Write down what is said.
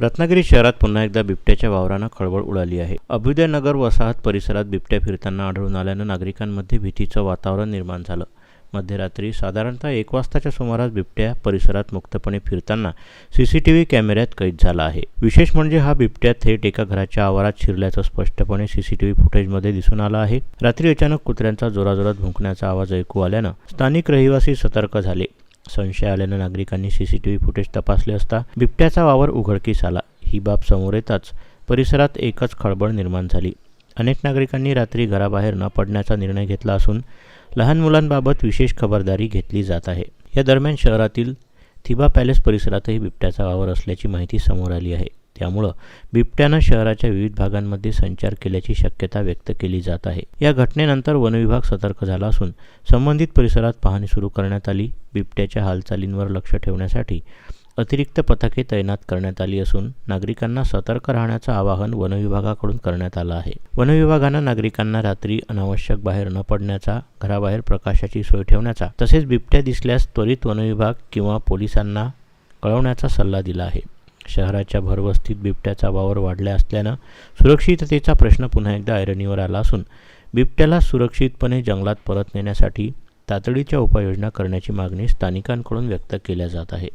रत्नागिरी शहरात पुन्हा एकदा बिबट्याच्या वावरानं खळबळ उडाली आहे. अभ्युदयनगर वसाहत परिसरात बिबट्या फिरताना आढळून आल्यानं नागरिकांमध्ये भीतीचं वातावरण निर्माण झालं. मध्यरात्री साधारणतः एक वाजताच्या सुमारास बिबट्या परिसरात मुक्तपणे फिरताना सी सी टी व्ही कॅमेऱ्यात कैद झाला आहे. विशेष म्हणजे हा बिबट्या थेट एका घराच्या आवारात शिरल्याचं स्पष्टपणे सी सी टी व्ही फुटेजमध्ये दिसून आलं आहे. रात्री अचानक कुत्र्यांचा जोराजोरात भुंकण्याचा आवाज ऐकू आल्यानं स्थानिक रहिवासी सतर्क झाले. संशय आल्यानं नागरिकांनी सीसीटीव्ही फुटेज तपासले असता बिबट्याचा वावर उघडकीस आला. ही बाब समोर येताच परिसरात एकच खळबळ निर्माण झाली. अनेक नागरिकांनी रात्री घराबाहेर न पडण्याचा निर्णय घेतला असून लहान मुलांबाबत विशेष खबरदारी घेतली जात आहे. या दरम्यान शहरातील थिबा पॅलेस परिसरातही बिबट्याचा वावर असल्याची माहिती समोर आली आहे. त्यामुळं बिबट्यानं शहराच्या विविध भागांमध्ये संचार केल्याची शक्यता व्यक्त केली जात आहे. या घटनेनंतर वनविभाग सतर्क झाला असून संबंधित परिसरात पाहणी सुरू करण्यात आली. बिबट्याच्या हालचालींवर लक्ष ठेवण्यासाठी अतिरिक्त पथके तैनात करण्यात आली असून नागरिकांना सतर्क राहण्याचं आवाहन वनविभागाकडून करण्यात आलं आहे. वनविभागानं नागरिकांना रात्री अनावश्यक बाहेर न पडण्याचा घराबाहेर प्रकाशाची सोय ठेवण्याचा तसेच बिबट्या दिसल्यास त्वरित वनविभाग किंवा पोलिसांना कळवण्याचा सल्ला दिला आहे. शहराच्या भरवस्तीत बिबट्याचा वावर वाढला असल्यानं सुरक्षिततेचा प्रश्न पुन्हा एकदा ऐरणीवर आला असून बिबट्याला सुरक्षितपणे जंगलात परत नेण्यासाठी तातडीच्या उपाययोजना करण्याची मागणी स्थानिकांकडून व्यक्त केल्या जात आहे.